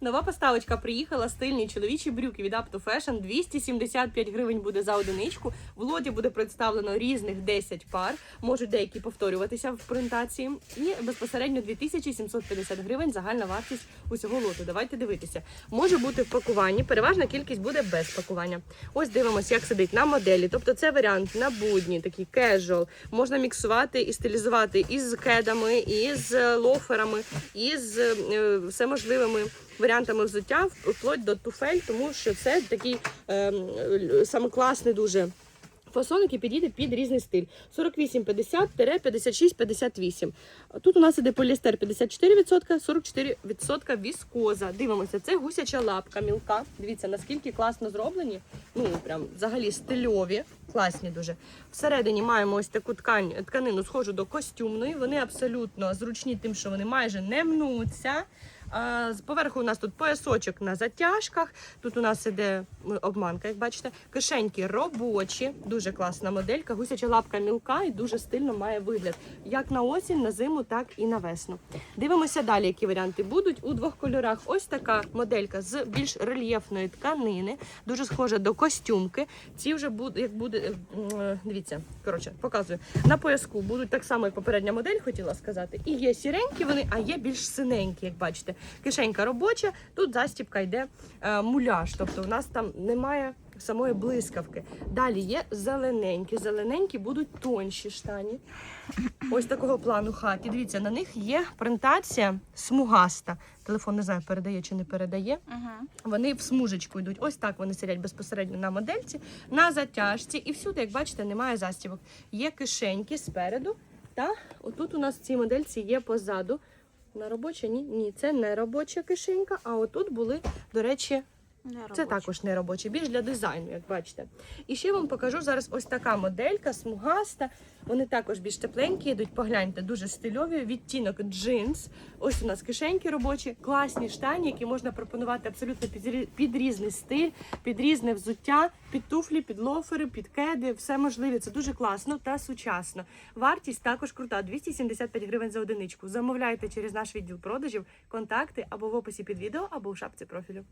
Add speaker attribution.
Speaker 1: Нова поставочка приїхала. Стильні чоловічі брюки від Up Fashion. 275 гривень буде за одиничку. В лоті буде представлено різних 10 пар. Можуть деякі повторюватися в презентації. І безпосередньо 2750 гривень загальна вартість усього лоту. Давайте дивитися. Може бути в пакуванні. Переважна кількість буде без пакування. Ось дивимося, як сидить на моделі. Тобто це варіант на будні, такий casual. Можна міксувати і стилізувати із кедами, із лоферами, із е, всеможливими варіантами взуття, вплоть до туфель, тому що це такий е, саме класний дуже. Фасон, який підійде під різний стиль. 48-50-56-58. Тут у нас іде поліестер 54%, 44% віскоза. Дивимося, це гусяча лапка мілка. Дивіться, наскільки класно зроблені. Ну, прям взагалі стильові, класні дуже. Всередині маємо ось таку ткань, тканину схожу до костюмної. Вони абсолютно зручні тим, що вони майже не мнуться. Поверху у нас тут поясочок на затяжках. Тут у нас іде обманка, як бачите. Кишеньки робочі, дуже класна моделька. Гусяча лапка мілка і дуже стильно має вигляд. Як на осінь, на зиму, так і на весну. Дивимося далі, які варіанти будуть у двох кольорах. Ось така моделька з більш рельєфної тканини, дуже схожа до костюмки. Ці вже будуть, як буде, е, м, е, дивіться, коротше, показую. На пояску будуть так само, як попередня модель, хотіла сказати. І є сіренькі вони, а є більш синенькі, як бачите. Кишенька робоча, тут застібка йде е, муляж, тобто у нас там немає самої блискавки. Далі є зелененькі. Зелененькі будуть тонші штані. Ось такого плану хаті. Дивіться, на них є принтація смугаста. Телефон не знаю, передає чи не передає. Вони в смужечку йдуть. Ось так вони сидять безпосередньо на модельці, на затяжці. І всюди, як бачите, немає застібок. Є кишеньки спереду. Та отут у нас в цій модельці є позаду. На робоча? Ні, ні, це не робоча кишенька, а отут були, до речі, це також не робочі, більш для дизайну, як бачите. І ще вам покажу зараз ось така моделька, смугаста. Вони також більш тепленькі, йдуть, погляньте, дуже стильові. Відтінок джинс. Ось у нас кишеньки робочі, класні штані, які можна пропонувати абсолютно під, під різний стиль, під різне взуття, під туфлі, під лофери, під кеди. Все можливе. Це дуже класно та сучасно. Вартість також крута 275 гривень за одиничку. Замовляйте через наш відділ продажів, контакти або в описі під відео, або у шапці профілю.